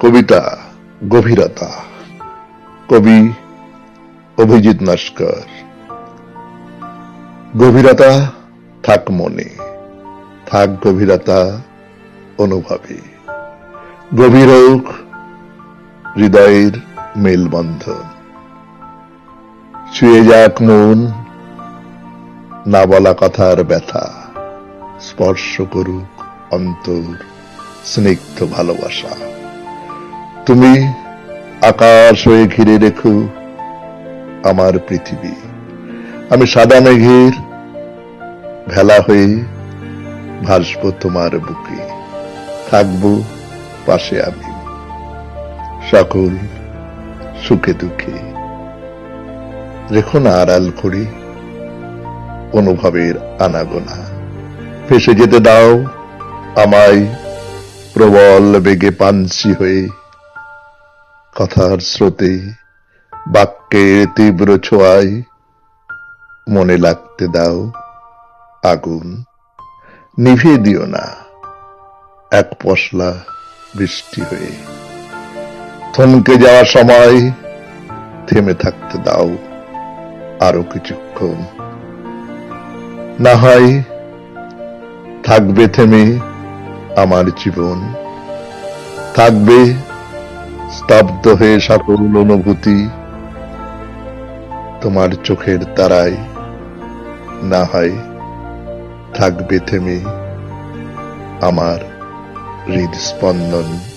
কবিতা গভীরতা। কবি অভিজিৎ নস্কর গভীরতা থাক মনে, থাক গভীরতা অনুভবে। গভীর হোক হৃদয়ের মেলবন্ধন। ছুঁয়ে যাক মন, না বলা কথার ব্যথা, স্পর্শ করুক অন্তর। স্নিগ্ধ ভালোবাসা। তুমি আকাশ হয়ে ঘিরে রেখো আমার পৃথিবী। আমি সাদা মেঘের ভেলা হয়ে ভাসব তোমার বুকে। থাকব পাশে আমি। সকল সুখে দুঃখে। রেখো না আড়াল করে অনুভবের আনাগোনা। ফেসে যেতে দাও আমায় প্রবল বেগে পাঞ্চি হয়ে কথার স্রোতে বাক্যের তীব্র ছোঁয়ায় মনে লাগতে দাও, আগুন, নিভিয়ে দিও না, এক পশলা বৃষ্টি হয়ে। থমকে যাওয়া সময় থেমে থাকতে দাও আরও কিছুক্ষণ। না হয় থাকবে থেমে আমার জীবন। থাকবে স্তব্ধ হয়ে সকল অনুভূতি তোমার চোখের তারায়। না হয় থাকবে থেমে আমার হৃদস্পন্দন।